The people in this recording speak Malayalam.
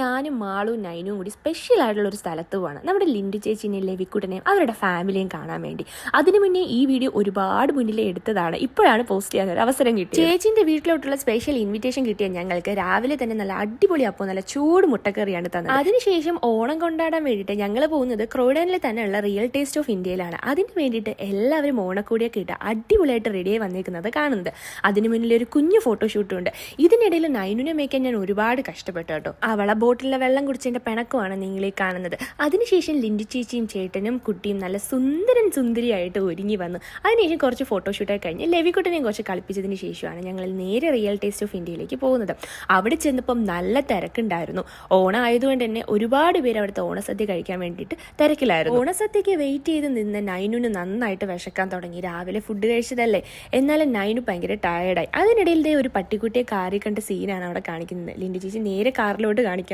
ഞാനും മാളും നൈനും കൂടി സ്പെഷ്യൽ ആയിട്ടുള്ള ഒരു സ്ഥലത്ത് പോവാണ്. നമ്മുടെ ലിൻഡു ചേച്ചിനെയും ലവിക്കുട്ടനെയും അവരുടെ ഫാമിലിയും കാണാൻ വേണ്ടി. അതിനു മുന്നേ ഈ വീഡിയോ ഒരുപാട് മുന്നിലേ എടുത്തതാണ്. ഇപ്പോഴാണ് പോസ്റ്റ് ചെയ്യാൻ ഒരു അവസരം കിട്ടിയത്. ചേച്ചിന്റെ വീട്ടിലോട്ടുള്ള സ്പെഷ്യൽ ഇൻവിറ്റേഷൻ കിട്ടിയ ഞങ്ങൾക്ക് രാവിലെ തന്നെ നല്ല അടിപൊളി അപ്പോൾ നല്ല ചൂട് മുട്ടക്കറിയാണ് തന്നത്. അതിനുശേഷം ഓണം കൊണ്ടാടാൻ വേണ്ടിയിട്ട് ഞങ്ങൾ പോകുന്നത് ക്രോഡനിൽ തന്നെയുള്ള റിയൽ ടേസ്റ്റ് ഓഫ് ഇന്ത്യയിലാണ് അതിന് വേണ്ടിയിട്ട് എല്ലാവരും ഓണക്കൂടിയൊക്കെ ഇട്ട് അടിപൊളിയായിട്ട് റെഡിയായി വന്നിരിക്കുന്നത് കാണുന്നത്. അതിനു മുന്നിൽ ഒരു കുഞ്ഞു ഫോട്ടോഷൂട്ടും ഉണ്ട്. ഇതിനിടയിൽ നൈനുനെ മേക്കാൻ ഞാൻ ഒരുപാട് കഷ്ടപ്പെട്ടു കേട്ടോ. അവളെ ബോട്ടിലെ വെള്ളം കുടിച്ചതിന്റെ പിണക്കമാണ് നിങ്ങളീ കാണുന്നത്. അതിനുശേഷം ലിൻഡി ചേച്ചിയും ചേട്ടനും കുട്ടിയും നല്ല സുന്ദരൻ സുന്ദരിയായിട്ട് ഒരുങ്ങി വന്നു. അതിനുശേഷം കുറച്ച് ഫോട്ടോഷൂട്ടൊക്കെ കഴിഞ്ഞ് ലവിക്കുട്ടനെയും കുറച്ച് കളിപ്പിച്ചതിന് ശേഷമാണ് ഞങ്ങൾ നേരെ റിയൽ ടേസ്റ്റ് ഓഫ് ഇന്ത്യയിലേക്ക് പോകുന്നത്. അവിടെ ചെന്നപ്പം നല്ല തിരക്കുണ്ടായിരുന്നു. ഓണം ആയതുകൊണ്ട് തന്നെ ഒരുപാട് പേര് അവിടുത്തെ ഓണസദ്യ കഴിക്കാൻ വേണ്ടിയിട്ട് തിരക്കിലായിരുന്നു. ഓണസദ്യക്ക് വെയിറ്റ് ചെയ്ത് നിന്ന് നൈനുന് നന്നായിട്ട് വിശക്കാൻ തുടങ്ങി. രാവിലെ ഫുഡ് കഴിച്ചതല്ലേ? എന്നാലും നൈനു ഭയങ്കര ടയർഡായി അതിനിടയിൽ ഒരു പട്ടിക്കുട്ടിയെ കാറി കണ്ട സീനാണ് അവിടെ കാണിക്കുന്നത്. ലിൻഡി ചേച്ചി നേരെ കാറിലോട്ട് കാണിക്കാൻ